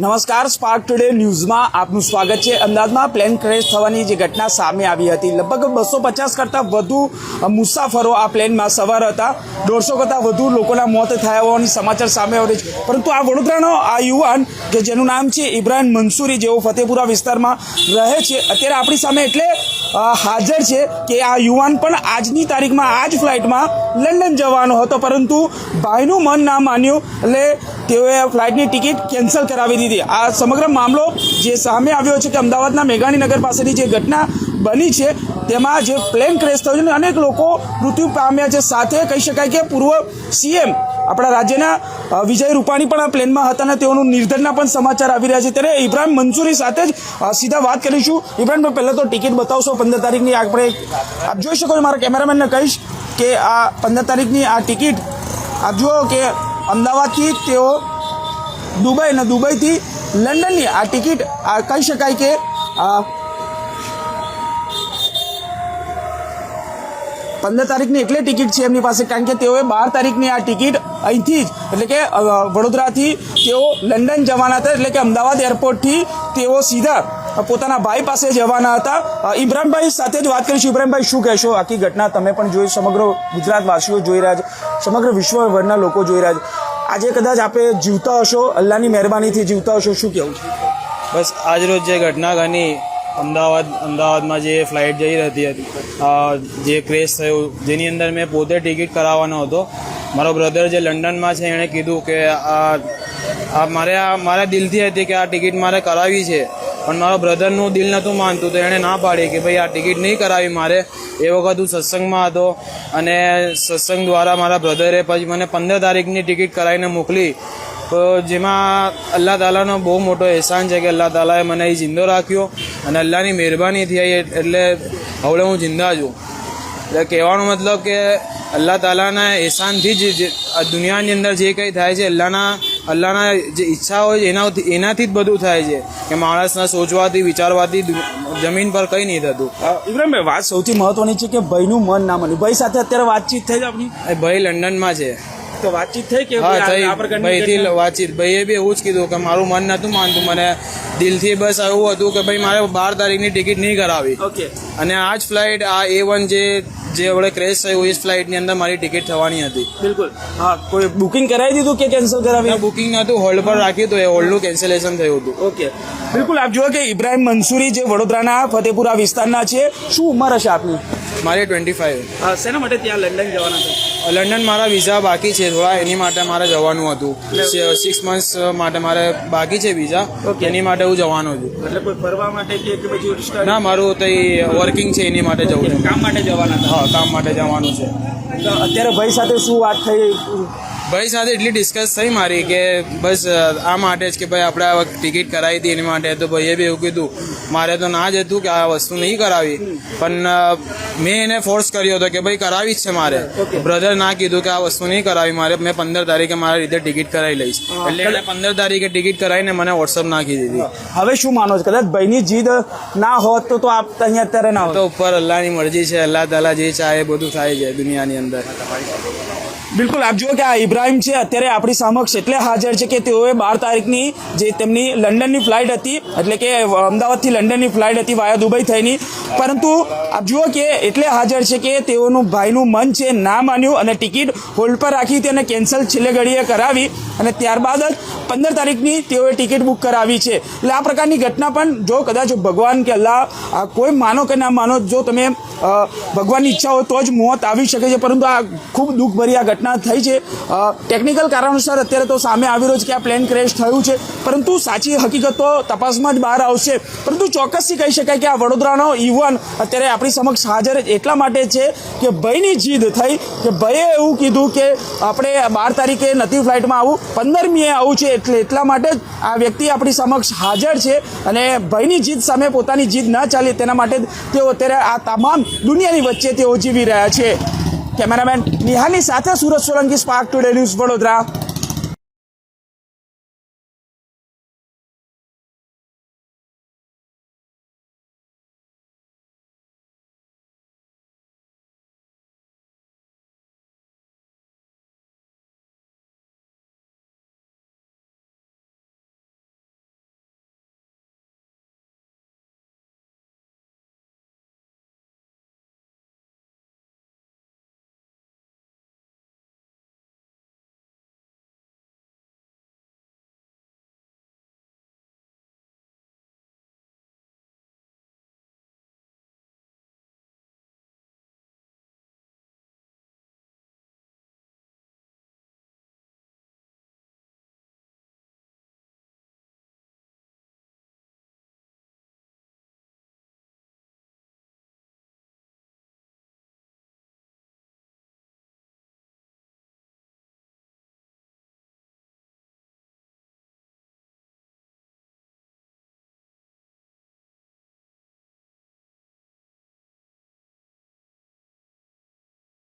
નમસ્કાર spark today ન્યૂઝમાં આપનું સ્વાગત છે. અમદાવાદમાં પ્લેન ક્રેશ થવાની જે ઘટના સામે આવી હતી. લગભગ બસો પચાસ કરતાં વધુ મુસાફરો આ પ્લેનમાં સવાર હતા. દોઢસો કરતાં વધુ લોકોના મોત થયા હોવાની સમાચાર સામે આવે છે. પરંતુ આ વડોદરાનો આ યુવાન, કે જેનું નામ છે ઇબ્રાહિમ મંસૂરી, જેઓ ફતેપુરા વિસ્તારમાં રહે છે, અત્યારે આપણી સામે એટલે હાજર છે કે આ યુવાન પણ આજની તારીખમાં આ જ ફ્લાઇટમાં લંડન જવાનો હતો. પરંતુ ભાઈનું મન ના માન્યું. એટલે તેઓએ ફ્લાઇટની ટિકિટ કેન્સલ કરાવી દીધી. આ સમગ્ર મામલો જે સામે આવ્યો છે કે અમદાવાદના મેઘાણીનગર પાસેની જે ઘટના બની છે, તેમાં જે પ્લેન ક્રેશ થયો છે અને અનેક લોકો મૃત્યુ પામ્યા છે. સાથે કહી શકાય કે પૂર્વ સીએમ આપણા રાજ્યના વિજય રૂપાણી પણ આ પ્લેનમાં હતા અને તેઓનું નિર્ધનના પણ સમાચાર આવી રહ્યા છે. ત્યારે ઇબ્રાહિમ મંસૂરી સાથે જ સીધા વાત કરીશું. ઇબ્રાહિમ પહેલાં તો ટિકિટ બતાવશો, પંદર તારીખની આપણે આપ જોઈ શકો છો, મારા કેમેરામેનને કહીશ કે આ પંદર તારીખની આ ટિકિટ, આપ જુઓ કે અમદાવાદથી તેઓ દુબઈ અને દુબઈથી લંડનની આ ટિકિટ, આ કહી શકાય કે પંદર તારીખની એટલે ટિકિટ છે એમની પાસે, કારણ કે તેઓએ બાર તારીખની આ ટિકિટ અહીંથી જ, એટલે કે વડોદરાથી તેઓ લંડન જવાના હતા, એટલે કે અમદાવાદ એરપોર્ટથી તેઓ સીધા પોતાના ભાઈ પાસે જવાના હતા. ઇબ્રાહીમભાઈ સાથે જ વાત કરીશું ઇબ્રાહીમભાઈ, શું કહેશો? આખી ઘટના તમે પણ જોઈ, સમગ્ર ગુજરાતવાસીઓ જોઈ રહ્યા છે. સમગ્ર વિશ્વભરના લોકો જોઈ રહ્યા છે. આજે કદાચ આપણે જીવતા હશો, અલ્લાહની મહેરબાનીથી જીવતા હશો. શું કહેવું છે? બસ, આજ રોજ જે ઘટના ઘની, અમદાવાદ, અમદાવાદમાં જે ફ્લાઇટ જઈ રહી હતી જે ક્રેશ થયું, જેની અંદર મેં પોતે ટિકિટ કરાવવાનો હતો. મારો બ્રધર જે લંડનમાં છે, એણે કીધું કે આ આ મારે આ, મારા દિલથી હતી કે આ ટિકિટ મારે કરાવી છે. પણ મારો બ્રધરનું દિલ નહોતું માનતું તો એણે ના પાડી કે ભાઈ આ ટિકિટ નહીં કરાવી મારે. એ વખત હું સત્સંગમાં હતો અને સત્સંગ દ્વારા મારા બ્રધરે પછી મને પંદર તારીખની ટિકિટ કરાવીને મોકલી. તો જેમાં અલ્લાહ તાલાનો બહુ મોટો એહસાન છે કે અલ્લાહ તાલાએ મને એ જિંદો રાખ્યો અને અલ્લાહની મહેરબાની થઈ એટલે હવે હું જિંદા છું. એટલે કહેવાનો મતલબ કે અલ્લાહ તાલાના એહસાનથી જ દુનિયાની અંદર જે કંઈ થાય છે, અલ્લાહના અલ્લાહના જે ઈચ્છા હોય એના એનાથી એનાથી જ બધું થાય છે. કે માણસના સોચવાથી વિચારવાથી જમીન પર કંઈ નહીં થતું. ઇબ્રાહિમ વાત સૌથી મહત્વની છે કે ભાઈનું મન ના મળ્યું ભાઈ સાથે અત્યારે વાતચીત થઈ જ આપણી? ભાઈ લંડનમાં છે. તો વાતચીત થઈ કે હા થઈ. ભાઈથી વાતચીત. ભાઈએ બી એવું જ કીધું કે મારું મન નહોતું માનતું. મને દિલથી બસ એવું હતું કે ભાઈ મારે બાર તારીખની ટિકિટ નહીં કરાવી ઓકે. અને આ જ ફ્લાઇટ આ એ વન જે જે આપણે ક્રેશ થયું એ જ ફ્લાઇટની અંદર મારી ટિકિટ થવાની હતી. બિલકુલ. હા કોઈ બુકિંગ કરાવી દીધું કે કેન્સલ કરાવી? બુકિંગ નહોતું હોલ્ડ પર રાખ્યું હતું. એ હોલ્ડનું કેન્સલેશન થયું હતું. ઓકે. બિલકુલ આપ જુઓ કે ઇબ્રાહિમ મંસૂરી જે વડોદરાના ફતેપુરા વિસ્તારના છે શું ઉંમર હશે આપની? મારે ટ્વેન્ટી ફાઇવ શેના માટે ત્યાં લંડન જવાના છે? લંડન મારા વિઝા બાકી છે થોડા એની માટે મારે જવાનું હતું. સિક્સ મંથ્સ માટે મારે બાકી છે વિઝા. એની માટે હું જવાનો છું. એટલે કોઈ ફરવા માટે કે કે પછી ના મારું તો વર્કિંગ છે એની માટે જવું છે. કામ માટે જવાના હા કામ માટે જવાનું છે. અત્યારે ભાઈ સાથે શું વાત થઈ? ભાઈ સાથે એટલી ડિસ્કસ થઈ મારી કે બસ આ માટે જ કે ભાઈ આપણે આ ટિકિટ કરાવી હતી એની માટે તો ભાઈએ બી એવું કીધું મારે તો ના જ હતું કે આ વસ્તુ નહીં કરાવી. પણ મેં એને ફોર્સ કર્યો હતો કે ભાઈ કરાવી જ છે મારે. બ્રધર ના કીધું કે આ વસ્તુ નહીં કરાવી મારે મેં પંદર તારીખે મારા રીતે ટિકિટ કરાવી લઈશ. એટલે એને પંદર તારીખે ટિકિટ કરાવીને મને વોટ્સઅપ નાખી દીધી. હવે શું માનો છો? કદાચ ભાઈની જીદ ના હોત તો તો આપ અહીંયા અત્યારે ના હોત. તો ઉપર અલ્લાહની મરજી છે અલ્લાહ તાલા જે ચાહે એ બધું થાય છે દુનિયાની અંદર. બિલકુલ, આપ જુઓ કે આ ઇબ્રાહિમ છે, અત્યારે આપણી સમક્ષ એટલે હાજર છે કે તેઓએ બાર તારીખની જે તેમની લંડનની ફ્લાઇટ હતી, એટલે કે અમદાવાદથી લંડનની ફ્લાઇટ હતી વાયા દુબઈ થઈની. પરંતુ આપ જુઓ કે એટલે હાજર છે કે તેઓનું ભાઈનું મન છે ના માન્યું અને ટિકિટ હોલ્ડ પર રાખી હતી અને કેન્સલ છેલ્લે ઘડીએ કરાવી. અને ત્યારબાદ જ પંદર તારીખની તેઓએ ટિકિટ બુક કરાવી છે. એટલે આ પ્રકારની ઘટના પણ જો કદાચ ભગવાન કે અલ્લાહ કોઈ માનો કે ના માનો, જો તમે ભગવાનની ઈચ્છા હોય તો જ મોત આવી શકે છે. પરંતુ આ ખૂબ દુઃખભરી આ ઘટના થઈ છે. ટેકનિકલ કારણોસર અત્યારે તો સામે આવી રહ્યો છે કે આ પ્લેન ક્રેશ થયું છે. પરંતુ સાચી હકીકત તો તપાસમાં જ બહાર આવશે. પરંતુ ચોક્કસથી કહી શકાય કે આ વડોદરાનો યુવાન અત્યારે આપણી સમક્ષ હાજર એટલા માટે છે કે ભયની જીદ થઈ કે ભાઈએ એવું કીધું કે આપણે બાર તારીખે નથી ફ્લાઇટમાં આવું, પંદરમીએ આવું છે એટલે એટલા માટે આ વ્યક્તિ આપણી સમક્ષ હાજર છે અને ભયની જીદ સામે પોતાની જીદ ન ચાલે તેના માટે તેઓ અત્યારે આ તમામ દુનિયાની વચ્ચે તેઓ જીવી રહ્યા છે. કેમેરામેન નિહાલની સાથે Surat Solanki Spark Today News Vadodara.